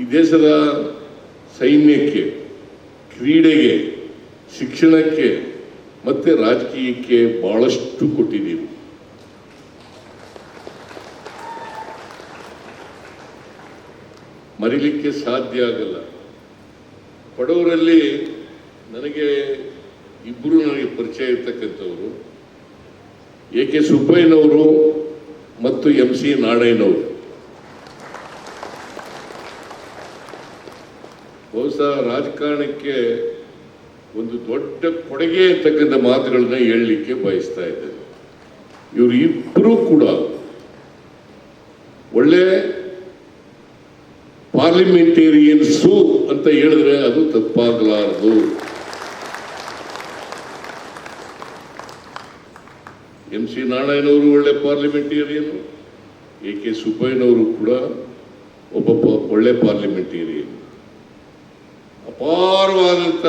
ಈ ದೇಶದ ಸೈನ್ಯಕ್ಕೆ, ಕ್ರೀಡೆಗೆ, ಶಿಕ್ಷಣಕ್ಕೆ ಮತ್ತೆ ರಾಜಕೀಯಕ್ಕೆ ಬಹಳಷ್ಟು ಕೊಟ್ಟಿದ್ದೀರಿ. ಮರಿಲಿಕ್ಕೆ ಸಾಧ್ಯ ಆಗಲ್ಲ. ಕೊಡವರಲ್ಲಿ ನನಗೆ ಇಬ್ಬರು ನನಗೆ ಪರಿಚಯ ಇರ್ತಕ್ಕಂಥವರು, ಎ ಕೆ ಸುಬ್ಬಯ್ಯನವರು ಮತ್ತು ಎಂ ಸಿ ನಾರಾಯಣವರು ಬಹುಶಃ ರಾಜಕಾರಣಕ್ಕೆ ಒಂದು ದೊಡ್ಡ ಕೊಡುಗೆ ಅಂತಕ್ಕಂಥ ಮಾತುಗಳನ್ನ ಹೇಳಲಿಕ್ಕೆ ಬಯಸ್ತಾ ಇದ್ದೇನೆ. ಇವರು ಇಬ್ಬರೂ ಕೂಡ ಒಳ್ಳೆ ಪಾರ್ಲಿಮೆಂಟೇರಿಯನ್ಸು ಅಂತ ಹೇಳಿದ್ರೆ ಅದು ತಪ್ಪಾಗಲಾರದು. ಎಂ ಸಿ ನಾರಾಯಣವರು ಒಳ್ಳೆ ಪಾರ್ಲಿಮೆಂಟೇರಿಯನ್, ಎ ಕೆ ಸುಬ್ಬಯ್ಯನವರು ಕೂಡ ಒಬ್ಬ ಒಳ್ಳೆ ಪಾರ್ಲಿಮೆಂಟೇರಿಯನ್. ಅಪಾರವಾದಂಥ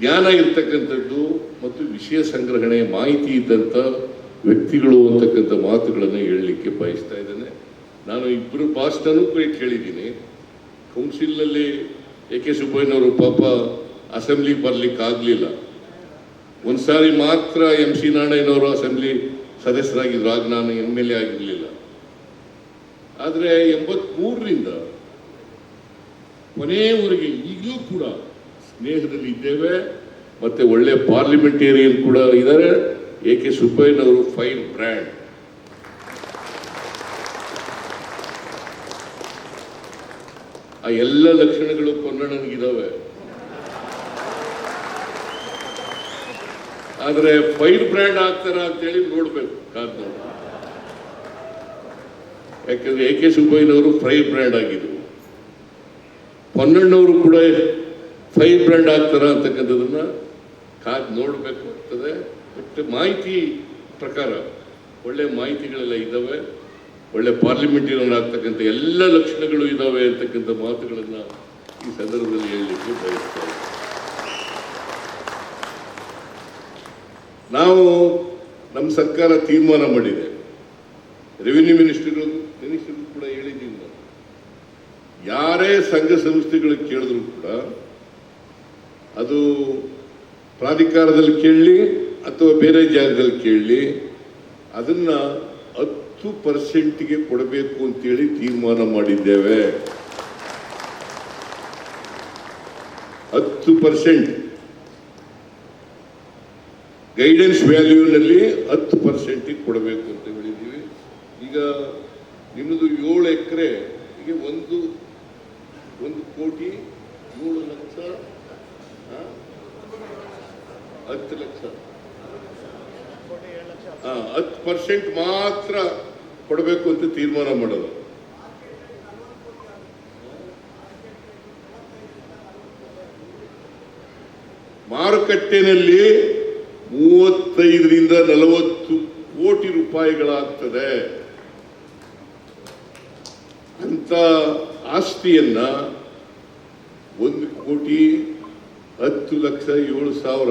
ಜ್ಞಾನ ಇರ್ತಕ್ಕಂಥದ್ದು ಮತ್ತು ವಿಷಯ ಸಂಗ್ರಹಣೆ ಮಾಹಿತಿ ಇದ್ದಂಥ ವ್ಯಕ್ತಿಗಳು ಅಂತಕ್ಕಂಥ ಮಾತುಗಳನ್ನು ಹೇಳಲಿಕ್ಕೆ ಬಯಸ್ತಾ ಇದ್ದೇನೆ. ನಾನು ಇಬ್ಬರು ಭಾಷಣನೂ ಕೂಡ ಕೇಳಿದ್ದೀನಿ ಕೌನ್ಸಿಲ್ನಲ್ಲಿ ಎ ಕೆ ಸುಬ್ಬಯ್ಯನವರು ಪಾಪ ಅಸೆಂಬ್ಲಿಗೆ ಬರಲಿಕ್ಕೆ ಆಗಲಿಲ್ಲ ಒಂದು ಸಾರಿ ಮಾತ್ರ ಎಂ ಸಿ ನಾರಾಯಣವರು ಅಸೆಂಬ್ಲಿ ಸದಸ್ಯರಾಗಿದ್ದರು ಆಗ ನಾನು ಎಂ ಎಲ್ ಎ ಆಗಿರಲಿಲ್ಲ. ಆದರೆ ಎಂಬತ್ಮೂರರಿಂದ ಕೊನೆಯವರೆಗೆ ಈಗಲೂ ಕೂಡ ಸ್ನೇಹದಲ್ಲಿ ಇದ್ದೇವೆ, ಮತ್ತೆ ಒಳ್ಳೆ ಪಾರ್ಲಿಮೆಂಟೇರಿಯನ್ ಕೂಡ ಇದ್ದಾರೆ, ಎ ಕೆ ಸುಬ್ಬಯ್ಯನವರು ಫೈನ್ ಬ್ರ್ಯಾಂಡ್. ಆ ಎಲ್ಲ ಲಕ್ಷಣಗಳು ಕನ್ನಡನಿಗಿದಾವೆ ಆದರೆ ಫೈನ್ ಬ್ರ್ಯಾಂಡ್ ಆಗ್ತಾರ ಅಂತೇಳಿ ನೋಡ್ಬೇಕು ಕಾದ್ ಯಾಕಂದ್ರೆ ಎ ಕೆ ಸುಬ್ಬಯ್ಯನವರು ಫೈರ್ ಬ್ರ್ಯಾಂಡ್ ಆಗಿದ್ರು. ಪನ್ನಣ್ಣವರು ಕೂಡ ಫೈರ್ ಬ್ರ್ಯಾಂಡ್ ಆಗ್ತಾರ ಅಂತಕ್ಕಂಥದ್ದನ್ನ ಕಾದ್ ನೋಡಬೇಕು ಆಗ್ತದೆ. ಬಟ್ ಮಾಹಿತಿ ಪ್ರಕಾರ ಒಳ್ಳೆ ಮಾಹಿತಿಗಳೆಲ್ಲ ಇದ್ದಾವೆ ಒಳ್ಳೆ ಪಾರ್ಲಿಮೆಂಟಿನ ಆಗ್ತಕ್ಕಂಥ ಎಲ್ಲ ಲಕ್ಷಣಗಳು ಇದ್ದಾವೆ ಅಂತಕ್ಕಂಥ ಮಾತುಗಳನ್ನ ಈ ಸಂದರ್ಭದಲ್ಲಿ ಹೇಳಲಿಕ್ಕೆ ಬಯಸ್ತೇವೆ ನಾವು ನಮ್ಮ ಸರ್ಕಾರ ತೀರ್ಮಾನ ಮಾಡಿದೆ. ರೆವಿನ್ಯೂ ಮಿನಿಸ್ಟರ್ ಕೂಡ ಹೇಳಿದ್ದೀವಿ ನಾವು ಯಾರೇ ಸಂಘ ಸಂಸ್ಥೆಗಳು ಕೇಳಿದ್ರು ಕೂಡ ಅದು ಪ್ರಾಧಿಕಾರದಲ್ಲಿ ಕೇಳಲಿ ಅಥವಾ ಬೇರೆ ಜಾಗದಲ್ಲಿ ಕೇಳಲಿ, ಅದನ್ನ ಹತ್ತು ಪರ್ಸೆಂಟ್ಗೆ ಕೊಡಬೇಕು ಅಂತೇಳಿ ತೀರ್ಮಾನ ಮಾಡಿದ್ದೇವೆ. ಹತ್ತು ಪರ್ಸೆಂಟ್. ಗೈಡೆನ್ಸ್ ವ್ಯಾಲ್ಯೂನಲ್ಲಿ ಹತ್ತು ಪರ್ಸೆಂಟಿಗೆ ಕೊಡಬೇಕು ಅಂತ ಹೇಳಿದ್ದೀವಿ. ಈಗ ನಿಮ್ಮದು ಏಳು ಎಕರೆ ಒಂದು ಒಂದು ಕೋಟಿ ಏಳು ಲಕ್ಷ? ಹತ್ತು ಲಕ್ಷ ಹತ್ತು ಪರ್ಸೆಂಟ್ ಮಾತ್ರ ಕೊಡಬೇಕು ಅಂತ ತೀರ್ಮಾನ ಮಾಡೋದು ಮಾರುಕಟ್ಟೆನಲ್ಲಿ ಮೂವತ್ತೈದರಿಂದ ನಲವತ್ತು ಕೋಟಿ ರೂಪಾಯಿಗಳಾಗ್ತದೆ ಅಂತ ಆಸ್ತಿಯನ್ನ ಒಂದು ಕೋಟಿ ಹತ್ತು ಲಕ್ಷ ಏಳು ಸಾವಿರ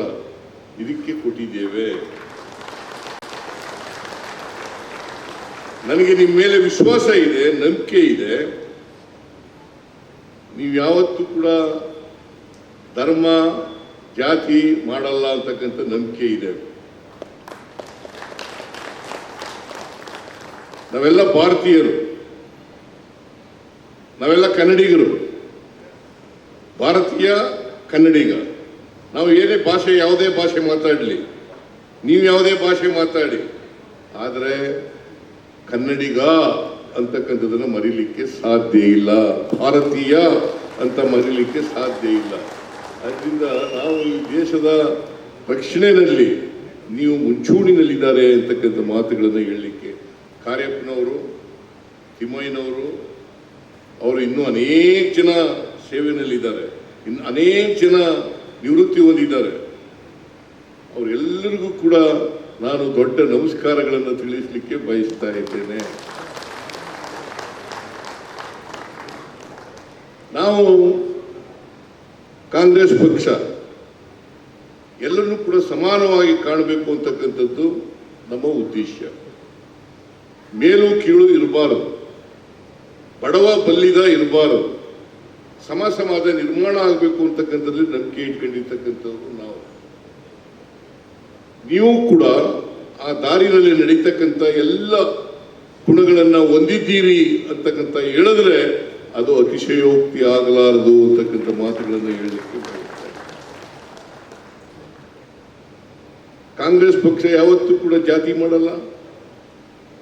ಇದಕ್ಕೆ ಕೊಟ್ಟಿದ್ದೇವೆ. ನನಗೆ ನಿಮ್ಮ ಮೇಲೆ ವಿಶ್ವಾಸ ಇದೆ, ನಂಬಿಕೆ ಇದೆ. ನೀವು ಯಾವತ್ತೂ ಕೂಡ ಧರ್ಮ, ಜಾತಿ ಮಾಡಲ್ಲ ಅಂತಕ್ಕಂಥ ನಂಬಿಕೆ ಇದೆ. ನಾವೆಲ್ಲ ಭಾರತೀಯರು. ನಾವೆಲ್ಲ ಕನ್ನಡಿಗರು. ಭಾರತೀಯ ಕನ್ನಡಿಗ. ನಾವು ಏನೇ ಭಾಷೆ, ಯಾವುದೇ ಭಾಷೆ ಮಾತಾಡಲಿ. ನೀವು ಯಾವುದೇ ಭಾಷೆ ಮಾತಾಡಿ. ಆದರೆ ಕನ್ನಡಿಗ ಅಂತಕ್ಕಂಥದ್ದನ್ನು ಮರಿಲಿಕ್ಕೆ ಸಾಧ್ಯ ಇಲ್ಲ. ಭಾರತೀಯ ಅಂತ ಮರಿಲಿಕ್ಕೆ ಸಾಧ್ಯ ಇಲ್ಲ. ಅದರಿಂದ ನಾವು ಈ ದೇಶದ ರಕ್ಷಣೆಯಲ್ಲಿ ನೀವು ಮುಂಚೂಣಿನಲ್ಲಿದ್ದಾರೆ ಅಂತಕ್ಕಂಥ ಮಾತುಗಳನ್ನು ಹೇಳಲಿಕ್ಕೆ ಕಾರ್ಯಪ್ಪನವರು ತಿಮ್ಮಯ್ಯನವರು ಅವರು ಇನ್ನೂ ಅನೇಕ ಜನ ಸೇವೆಯಲ್ಲಿದ್ದಾರೆ ಇನ್ನು ಅನೇಕ ಜನ ನಿವೃತ್ತಿ ಹೊಂದಿದ್ದಾರೆ. ಅವರೆಲ್ಲರಿಗೂ ಕೂಡ ನಾನು ದೊಡ್ಡ ನಮಸ್ಕಾರಗಳನ್ನು ತಿಳಿಸಲಿಕ್ಕೆ ಬಯಸ್ತಾ ಇದ್ದೇನೆ. ನಾವು ಕಾಂಗ್ರೆಸ್ ಪಕ್ಷ ಎಲ್ಲರನ್ನೂ ಕೂಡ ಸಮಾನವಾಗಿ ಕಾಣಬೇಕು ಅಂತಕ್ಕಂಥದ್ದು ನಮ್ಮ ಉದ್ದೇಶ. ಮೇಲು ಕೀಳು ಇರಬಾರದು. ಬಡವ ಬಲ್ಲಿದ ಇರಬಾರದು. ಸಮ ಸಮಾಜ ನಿರ್ಮಾಣ ಆಗಬೇಕು ಅಂತಕ್ಕಂಥದ್ದು ನಂಬಿಕೆ ಇಟ್ಕೊಂಡಿರ್ತಕ್ಕಂಥವ್ರು ನಾವು. ನೀವು ಕೂಡ ಆ ದಾರಿನಲ್ಲಿ ನಡೀತಕ್ಕಂಥ ಎಲ್ಲ ಗುಣಗಳನ್ನ ಹೊಂದಿದ್ದೀರಿ ಅಂತಕ್ಕಂಥ ಹೇಳಿದ್ರೆ ಅದು ಅತಿಶಯೋಕ್ತಿ ಆಗಲಾರದು ಅಂತಕ್ಕಂಥ ಮಾತುಗಳನ್ನು ಹೇಳಲಿಕ್ಕೆ ಕಾಂಗ್ರೆಸ್ ಪಕ್ಷ ಯಾವತ್ತೂ ಕೂಡ ಜಾತಿ ಮಾಡಲ್ಲ,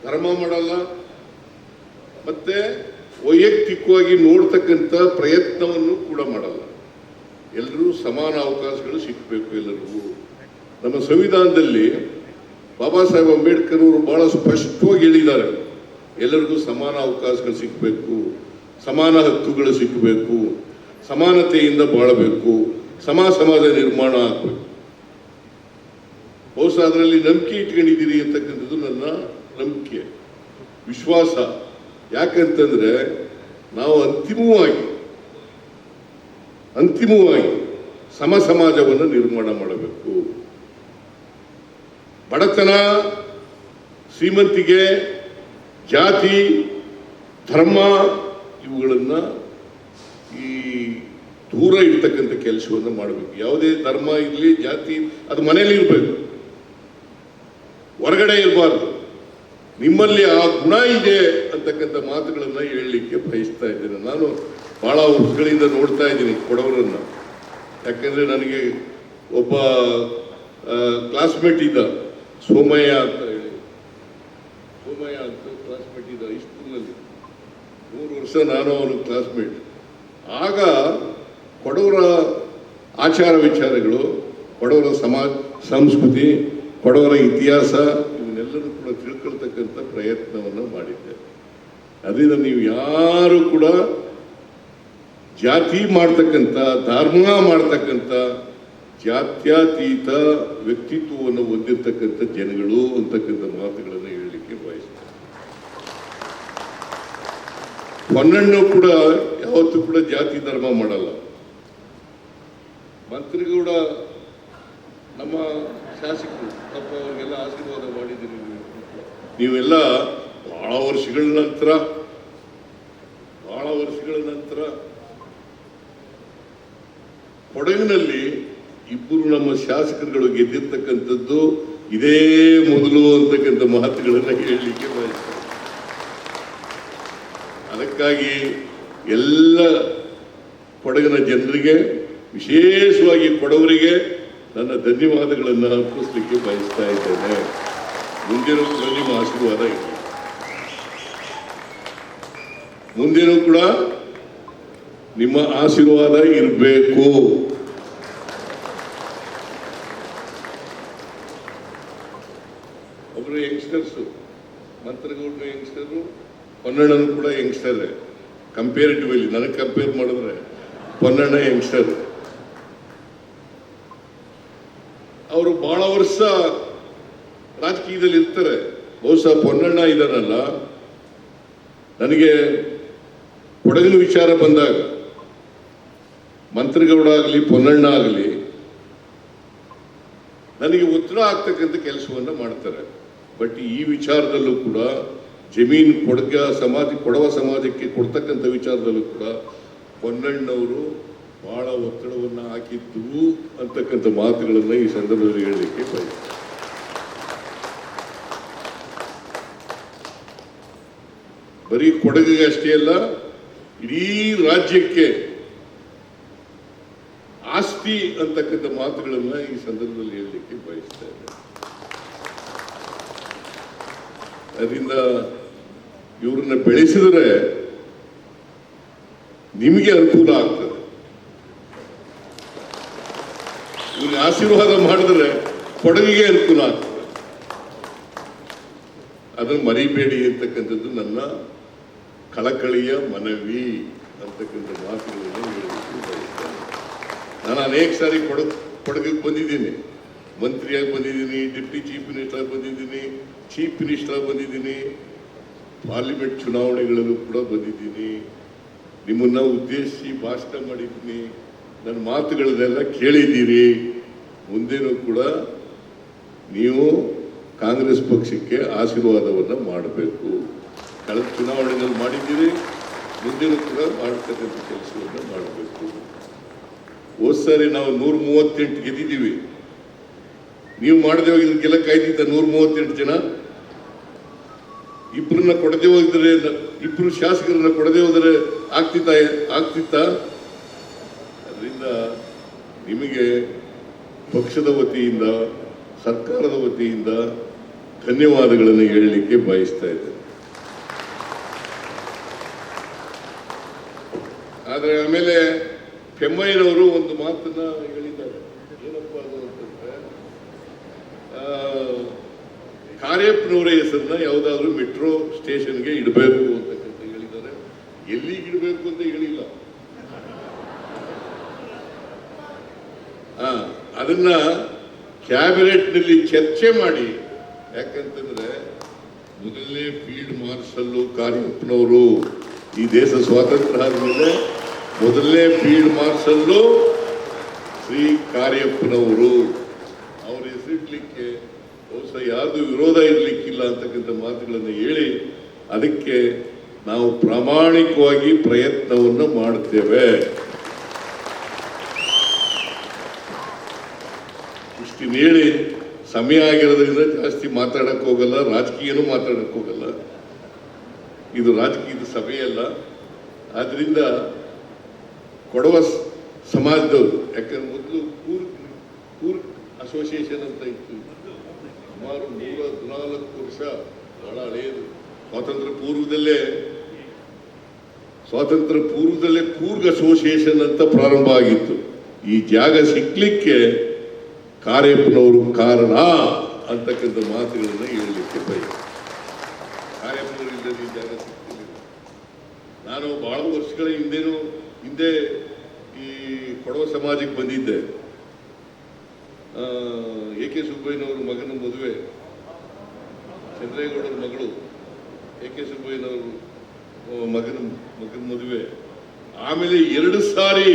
ಧರ್ಮ ಮಾಡಲ್ಲ, ಮತ್ತೆ ವೈಯಕ್ತಿಕವಾಗಿ ನೋಡ್ತಕ್ಕಂಥ ಪ್ರಯತ್ನವನ್ನು ಕೂಡ ಮಾಡಲ್ಲ. ಎಲ್ಲರೂ ಸಮಾನ ಅವಕಾಶಗಳು ಸಿಕ್ಕಬೇಕು ಎಲ್ಲರಿಗೂ. ನಮ್ಮ ಸಂವಿಧಾನದಲ್ಲಿ ಬಾಬಾ ಸಾಹೇಬ್ ಅಂಬೇಡ್ಕರ್ ಅವರು ಬಹಳ ಸ್ಪಷ್ಟವಾಗಿ ಹೇಳಿದ್ದಾರೆ. ಎಲ್ಲರಿಗೂ ಸಮಾನ ಅವಕಾಶಗಳು ಸಿಕ್ಕಬೇಕು ಸಮಾನ ಹಕ್ಕುಗಳು ಸಿಕ್ಕಬೇಕು ಸಮಾನತೆಯಿಂದ ಬಾಳಬೇಕು, ಸಮ ಸಮಾಜ ನಿರ್ಮಾಣ ಆಗಬೇಕು. ಬಹುಶಃ ಅದರಲ್ಲಿ ನಂಬಿಕೆ ಇಟ್ಕೊಂಡಿದ್ದೀರಿ ಅಂತಕ್ಕಂಥದ್ದು ನನ್ನ ನಂಬಿಕೆ. ವಿಶ್ವಾಸ. ಯಾಕಂತಂದ್ರೆ ನಾವು ಅಂತಿಮವಾಗಿ ಅಂತಿಮವಾಗಿ ಸಮ ಸಮಾಜವನ್ನು ನಿರ್ಮಾಣ ಮಾಡಬೇಕು. ಬಡತನ, ಶ್ರೀಮಂತಿಗೆ, ಜಾತಿ, ಧರ್ಮ ಇವುಗಳನ್ನ ಈ ದೂರ ಇರ್ತಕ್ಕಂಥ ಕೆಲಸವನ್ನು ಮಾಡಬೇಕು. ಯಾವುದೇ ಧರ್ಮ ಇರಲಿ, ಜಾತಿ, ಅದು ಮನೇಲಿ ಇರಬೇಕು. ಹೊರಗಡೆ ಇರಬಾರ್ದು. ನಿಮ್ಮಲ್ಲಿ ಆ ಗುಣ ಇದೆ ಅಂತಕ್ಕಂಥ ಮಾತುಗಳನ್ನು ಹೇಳಲಿಕ್ಕೆ ಬಯಸ್ತಾ ಇದ್ದೇನೆ. ನಾನು ಭಾಳ ವರ್ಷಗಳಿಂದ ನೋಡ್ತಾ ಇದ್ದೀನಿ ಕೊಡವರನ್ನು. ಯಾಕೆಂದರೆ ನನಗೆ ಒಬ್ಬ ಕ್ಲಾಸ್ಮೇಟ್ ಇದ್ದ, ಸೋಮಯ್ಯ ಅಂತ ಹೇಳಿ. ಸೋಮಯ್ಯ ಅಂತ ಕ್ಲಾಸ್ಮೇಟ್ ಇದ್ದ ಹೈಸ್ಕೂಲ್ನಲ್ಲಿ ಮೂರು ವರ್ಷ ನಾನು ಅವನು ಕ್ಲಾಸ್ಮೇಟ್ ಆಗ ಕೊಡವರ ಆಚಾರ ವಿಚಾರಗಳು, ಕೊಡವರ ಸಮಾಜ ಸಂಸ್ಕೃತಿ, ಕೊಡವರ ಇತಿಹಾಸ ಇವನ್ನೆಲ್ಲರೂ ಕೂಡ ತಿಳ್ಕೊಳ್ತಕ್ಕಂಥ ಪ್ರಯತ್ನವನ್ನು ಮಾಡಿದ್ದೆ. ಅದರಿಂದ ನೀವು ಯಾರು ಕೂಡ ಜಾತಿ ಮಾಡ್ತಕ್ಕಂಥ, ಧರ್ಮ ಮಾಡ್ತಕ್ಕಂಥ, ಜಾತ್ಯತೀತ ವ್ಯಕ್ತಿತ್ವವನ್ನು ಹೊಂದಿರ್ತಕ್ಕಂಥ ಜನಗಳು ಅಂತಕ್ಕಂಥ ಮಾತುಗಳನ್ನು ಹೇಳಲಿಕ್ಕೆ ಬಯಸ್ತೇನೆ ಹೊನ್ನಣ್ಣು ಕೂಡ ಯಾವತ್ತೂ ಕೂಡ ಜಾತಿ ಧರ್ಮ ಮಾಡಲ್ಲ. ಮಂತ್ರಿಗೌಡ ನಮ್ಮ ಶಾಸಕರು, ಪಾಪ ಅವರಿಗೆಲ್ಲ ಆಶೀರ್ವಾದ ಮಾಡಿದ್ದೀರಿ ನೀವು. ನೀವೆಲ್ಲ ಬಹಳ ವರ್ಷಗಳ ನಂತರ, ಬಹಳ ವರ್ಷಗಳ ನಂತರ ಕೊಡಗಿನಲ್ಲಿ ಇಬ್ಬರು ನಮ್ಮ ಶಾಸಕರುಗಳು ಗೆದ್ದಿರ್ತಕ್ಕಂಥದ್ದು ಇದೇ ಮೊದಲು ಅಂತಕ್ಕಂಥ ಮಾತುಗಳನ್ನು ಹೇಳಲಿಕ್ಕೆ ಬಯಸ್ತಾರೆ ಅದಕ್ಕಾಗಿ ಎಲ್ಲ ಕೊಡಗಿನ ಜನರಿಗೆ, ವಿಶೇಷವಾಗಿ ಕೊಡವರಿಗೆ ನನ್ನ ಧನ್ಯವಾದಗಳನ್ನು ಅರ್ಪಿಸ್ಲಿಕ್ಕೆ ಬಯಸ್ತಾ ಇದ್ದೇನೆ. ಮುಂದಿನ ಕೂಡ ನಿಮ್ಮ ಆಶೀರ್ವಾದ ಇದೆ ಮುಂದಿನೂ ಕೂಡ ನಿಮ್ಮ ಆಶೀರ್ವಾದ ಇರಬೇಕು. ಒಬ್ಬರು ಯಂಗ್ಸ್ಟರ್ಸು, ಮಂತ್ರಗೌಡರು ಯಂಗ್ಸ್ಟರು ಹೊನ್ನಣ್ಣನು ಕೂಡ ಯಂಗ್ಸ್ಟರ್. ಕಂಪೇರಿಟಿವ್ಲಿ ನನಗೆ ಕಂಪೇರ್ ಮಾಡಿದ್ರೆ ಹೊನ್ನಣ್ಣ ಯಂಗ್ಸ್ಟರ್. ಅವರು ಬಹಳ ವರ್ಷ ರಾಜಕೀಯದಲ್ಲಿ ಇರ್ತಾರೆ. ಬಹುಶಃ ಪೊನ್ನಣ್ಣ ಇದ್ದಾರಲ್ಲ ನನಗೆ ಕೊಡಗಿನ ವಿಚಾರ ಬಂದಾಗ, ಮಂತ್ರಿಗೌಡ ಆಗಲಿ, ಪೊನ್ನಣ್ಣ ಆಗಲಿ, ನನಗೆ ಉತ್ತರ ಆಗ್ತಕ್ಕಂಥ ಕೆಲಸವನ್ನು ಮಾಡ್ತಾರೆ. ಬಟ್ ಈ ವಿಚಾರದಲ್ಲೂ ಕೂಡ, ಜಮೀನು ಕೊಡಗ ಸಮಾಜ, ಕೊಡವ ಸಮಾಜಕ್ಕೆ ಕೊಡ್ತಕ್ಕಂಥ ವಿಚಾರದಲ್ಲೂ ಕೂಡ, ಪೊನ್ನಣ್ಣವರು ಬಹಳ ಒತ್ತಡವನ್ನು ಹಾಕಿದ್ದು ಅಂತಕ್ಕಂಥ ಮಾತುಗಳನ್ನ ಈ ಸಂದರ್ಭದಲ್ಲಿ ಹೇಳಲಿಕ್ಕೆ ಬಯಸ್ತೇನೆ. ಬರೀ ಕೊಡಗಿಗೆ ಅಷ್ಟೇ ಅಲ್ಲ, ಇಡೀ ರಾಜ್ಯಕ್ಕೆ ಆಸ್ತಿ ಅಂತಕ್ಕಂಥ ಮಾತುಗಳನ್ನ ಈ ಸಂದರ್ಭದಲ್ಲಿ ಹೇಳಲಿಕ್ಕೆ ಬಯಸ್ತಾ ಇದ್ದೇನೆ ಅದರಿಂದ ಇವ್ರನ್ನ ಬೆಳೆಸಿದರೆ ನಿಮಗೆ ಅನುಕೂಲ ಆಗ್ತದೆ. ಆಶೀರ್ವಾದ ಮಾಡಿದ್ರೆ ಕೊಡಗಿಗೆ ಅನುಕೂಲ ಆಗ್ತದೆ. ಅದನ್ನು ಮರಿಬೇಡಿ ಅಂತಕ್ಕಂಥದ್ದು ನನ್ನ ಕಳಕಳಿಯ ಮನವಿ ಅಂತಕ್ಕಂಥ ಮಾತುಗಳನ್ನು ನಾನು ಅನೇಕ ಸಾರಿ ಕೊಡಗು ಕೊಡಗಿಗೆ ಬಂದಿದ್ದೀನಿ. ಮಂತ್ರಿಯಾಗಿ ಬಂದಿದ್ದೀನಿ, ಡಿಪ್ಟಿ ಚೀಫ್ ಮಿನಿಸ್ಟರ್ ಬಂದಿದ್ದೀನಿ, ಚೀಫ್ ಮಿನಿಸ್ಟರ್ ಬಂದಿದ್ದೀನಿ, ಪಾರ್ಲಿಮೆಂಟ್ ಚುನಾವಣೆಗಳಲ್ಲೂ ಕೂಡ ಬಂದಿದ್ದೀನಿ. ನಿಮ್ಮನ್ನ ಉದ್ದೇಶಿಸಿ ಭಾಷಣ ಮಾಡಿದ್ದೀನಿ. ನನ್ನ ಮಾತುಗಳನ್ನೆಲ್ಲ ಕೇಳಿದ್ದೀರಿ. ಮುಂದೇನೂ ಕೂಡ ನೀವು ಕಾಂಗ್ರೆಸ್ ಪಕ್ಷಕ್ಕೆ ಆಶೀರ್ವಾದವನ್ನು ಮಾಡಬೇಕು. ಕಳೆದ ಚುನಾವಣೆಯಲ್ಲಿ ಮಾಡಿದ್ದೀರಿ, ಮುಂದಿನ ಕೂಡ ಮಾಡ್ತಕ್ಕಂಥ ಕೆಲಸವನ್ನು ಮಾಡಬೇಕು. ಹೋದ್ ಸಾರಿ ನಾವು ನೂರ ಮೂವತ್ತೆಂಟು ಗೆದ್ದಿದ್ದೀವಿ. ನೀವು ಮಾಡದೆ ಹೋಗಿದ್ರೆ ಗೆಲ್ಲಕ್ಕಾಯ್ತಿದ್ದ ನೂರ ಮೂವತ್ತೆಂಟು ಜನ? ಇಬ್ಬರನ್ನ ಕೊಡದೆ ಹೋಗಿದ್ರೆ ಇಬ್ಬರು ಶಾಸಕರನ್ನ ಕೊಡದೆ ಹೋದರೆ ಆಗ್ತಿತ್ತ ಆಗ್ತಿತ್ತ? ಅದರಿಂದ ನಿಮಗೆ ಪಕ್ಷದ ವತಿಯಿಂದ ಸರ್ಕಾರದ ವತಿಯಿಂದ ಧನ್ಯವಾದಗಳನ್ನು ಹೇಳಲಿಕ್ಕೆ ಬಯಸ್ತಾ ಇದ್ದೇನೆ. ಆದರೆ ಆಮೇಲೆ ಕೆಮ್ಮಯ್ಯನವರು ಒಂದು ಮಾತನ್ನ ಹೇಳಿದ್ದಾರೆ. ಏನಪ್ಪ ಅದು ಅಂತಂದ್ರೆ ಕಾರ್ಯಪ್ಪನವರ ಹೆಸರನ್ನ ಯಾವುದಾದ್ರೂ ಮೆಟ್ರೋ ಸ್ಟೇಷನ್ಗೆ ಇಡಬೇಕು ಅಂತಕ್ಕಂಥ ಹೇಳಿದ್ದಾರೆ. ಎಲ್ಲಿಗೆ ಇಡಬೇಕು ಅಂತ ಹೇಳಿಲ್ಲ. ಆ, ಅದನ್ನ ಕ್ಯಾಬಿನೆಟ್ನಲ್ಲಿ ಚರ್ಚೆ ಮಾಡಿ. ಯಾಕಂತಂದ್ರೆ ಮೊದಲನೇ ಫೀಲ್ಡ್ ಮಾರ್ಷಲ್ಲು ಕಾರ್ಯಪ್ಪನವರು ಈ ದೇಶ ಸ್ವಾತಂತ್ರ್ಯ ಆದಮೇಲೆ ಮೊದಲನೇ ಫೀಲ್ಡ್ ಮಾರ್ಷಲ್ಲು ಶ್ರೀ ಕಾರ್ಯಪ್ಪನವರು. ಅವ್ರ ಹೆಸರಿಡ್ಲಿಕ್ಕೆ ಬಹುಶಃ ಯಾರ್ದು ವಿರೋಧ ಇರಲಿಕ್ಕಿಲ್ಲ ಅಂತಕ್ಕಂಥ ಮಾತುಗಳನ್ನು ಹೇಳಿ ಅದಕ್ಕೆ ನಾವು ಪ್ರಾಮಾಣಿಕವಾಗಿ ಪ್ರಯತ್ನವನ್ನು ಮಾಡುತ್ತೇವೆ ಹೇಳಿ ಸಮಯ ಆಗಿರೋದ್ರಿಂದ ಜಾಸ್ತಿ ಮಾತಾಡಕ್ ಹೋಗಲ್ಲ, ರಾಜಕೀಯನೂ ಮಾತಾಡಕ್ ಹೋಗಲ್ಲ. ಇದು ರಾಜಕೀಯದ ಸಭೆಯಲ್ಲ. ಆದ್ರಿಂದ ಕೊಡವ ಸಮಾಜದವರು, ಯಾಕಂದ್ರೆ ಮೊದಲು ಕೂರ್ಗ್ ಕೂರ್ಗ್ ಅಸೋಸಿಯೇಷನ್ ಅಂತ ಇತ್ತು. ಸುಮಾರು ನೂರ ಹದಿನಾಲ್ಕು ವರ್ಷ ಬಹಳ ಹಳೆಯದು ಸ್ವಾತಂತ್ರ್ಯ ಪೂರ್ವದಲ್ಲೇ ಸ್ವಾತಂತ್ರ್ಯ ಪೂರ್ವದಲ್ಲೇ ಕೂರ್ಗ್ ಅಸೋಸಿಯೇಷನ್ ಅಂತ ಪ್ರಾರಂಭ ಆಗಿತ್ತು. ಈ ಜಾಗ ಸಿಕ್ಲಿಕ್ಕೆ ಕಾರ್ಯಪ್ಪನವರು ಕಾರಣ ಅಂತಕ್ಕಂಥ ಮಾತುಗಳನ್ನು ಹೇಳಲಿಕ್ಕೆ ಬಯ ಕಾರ್ಯಪ್ಪನವರು ಇಲ್ಲದೆ ಜಾಗ ನಾನು ಬಹಳ ವರ್ಷಗಳ ಹಿಂದೇನು ಹಿಂದೆ ಈ ಕೊಡವ ಸಮಾಜಕ್ಕೆ ಬಂದಿದ್ದೆ. ಎ ಕೆ ಸುಬ್ಬಯ್ಯನವ್ರ ಮಗನ ಮದುವೆ, ಚಂದ್ರೇಗೌಡರ ಮಗಳು ಎ ಕೆ ಸುಬ್ಬಯ್ಯನವರು ಮಗನ ಮಗನ ಮದುವೆ. ಆಮೇಲೆ ಎರಡು ಸಾರಿ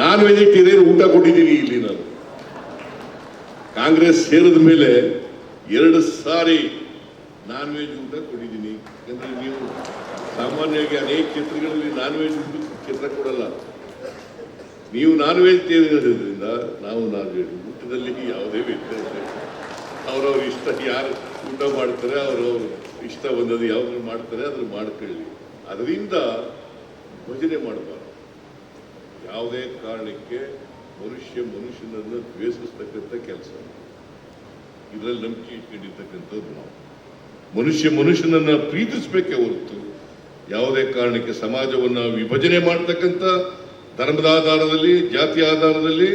ನಾನ್ ವೆಜಿಟೇರಿಯನ್ ಊಟ ಕೊಟ್ಟಿದ್ದೀನಿ ಇಲ್ಲಿ ನಾನು. ಕಾಂಗ್ರೆಸ್ ಸೇರಿದ ಮೇಲೆ ಎರಡು ಸಾರಿ ನಾನ್ ವೆಜ್ ಊಟ ಕೊಟ್ಟಿದ್ದೀನಿ. ಯಾಕಂದ್ರೆ ನೀವು ಸಾಮಾನ್ಯವಾಗಿ ಅನೇಕ ಕ್ಷೇತ್ರಗಳಲ್ಲಿ ನಾನ್ ವೆಜ್ ಕ್ಷೇತ್ರ ಕೊಡಲ್ಲ. ನೀವು ನಾನ್ ವೆಜ್ ತೇರಿದ್ರಿಂದ ನಾವು ನಾನ್ ವೆಜ್ ಊಟದಲ್ಲಿ ಯಾವುದೇ ವ್ಯತ್ಯಾಸ. ಅವ್ರವ್ರ ಇಷ್ಟ ಯಾರು ಊಟ ಮಾಡ್ತಾರೆ, ಅವ್ರವ್ರ ಇಷ್ಟ ಬಂದದ್ದು ಯಾವ್ದು ಮಾಡ್ತಾರೆ ಅದ್ರ ಮಾಡ್ಕೊಳ್ಳಿ. ಅದರಿಂದ ಭಜನೆ ಮಾಡಬಾರ್ದು. ಯಾವುದೇ ಕಾರಣಕ್ಕೆ ಮನುಷ್ಯ ಮನುಷ್ಯನನ್ನು ದ್ವೇಷಿಸ್ತಕ್ಕಂಥ ಕೆಲಸ. ಇದರಲ್ಲಿ ನಂಬಿಕೆ ಇಟ್ಕೊಂಡಿರ್ತಕ್ಕಂಥದ್ದು ನಾವು. ಮನುಷ್ಯ ಮನುಷ್ಯನನ್ನ ಪ್ರೀತಿಸಬೇಕೇ ಹೊರತು ಯಾವುದೇ ಕಾರಣಕ್ಕೆ ಸಮಾಜವನ್ನ ವಿಭಜನೆ ಮಾಡ್ತಕ್ಕಂಥ ಧರ್ಮದ ಆಧಾರದಲ್ಲಿ, ಜಾತಿ ಆಧಾರದಲ್ಲಿ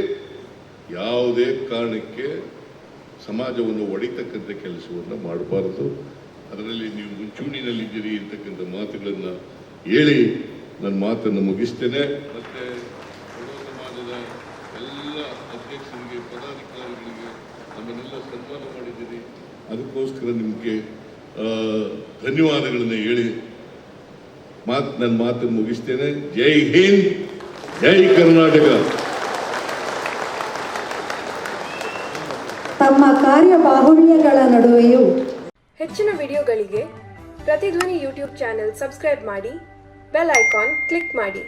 ಯಾವುದೇ ಕಾರಣಕ್ಕೆ ಸಮಾಜವನ್ನು ಒಡಿತಕ್ಕಂಥ ಕೆಲಸವನ್ನು ಮಾಡಬಾರದು. ಅದರಲ್ಲಿ ನೀವು ಮುಂಚೂಣಿನಲ್ಲಿದ್ದೀರಿ ಅಂತಕ್ಕಂಥ ಮಾತುಗಳನ್ನು ಹೇಳಿ ನನ್ನ ಮಾತನ್ನು ಮುಗಿಸ್ತೇನೆ. ಮತ್ತೆ ಸನ್ಮಾನ ಮಾಡಿದ್ದೀರಿ. ಅದಕ್ಕೋಸ್ಕರ ನಿಮಗೆ ಧನ್ಯವಾದಗಳನ್ನು ಹೇಳಿ ಮಾತು ನನ್ನ ಮಾತನ್ನು ಮುಗಿಸ್ತೇನೆ. ಜೈ ಹಿಂದ್ ಜೈ ಕರ್ನಾಟಕ. ತಮ್ಮ ಕಾರ್ಯ ಬಾಹುಳ್ಯಗಳ ನಡುವೆಯೂ ಹೆಚ್ಚಿನ ವಿಡಿಯೋಗಳಿಗೆ ಪ್ರತಿಧ್ವನಿ ಯೂಟ್ಯೂಬ್ ಚಾನೆಲ್ ಸಬ್ಸ್ಕ್ರೈಬ್ ಮಾಡಿ ಬೆಲ್ ಐಕಾನ್ ಕ್ಲಿಕ್ ಮಾಡಿ.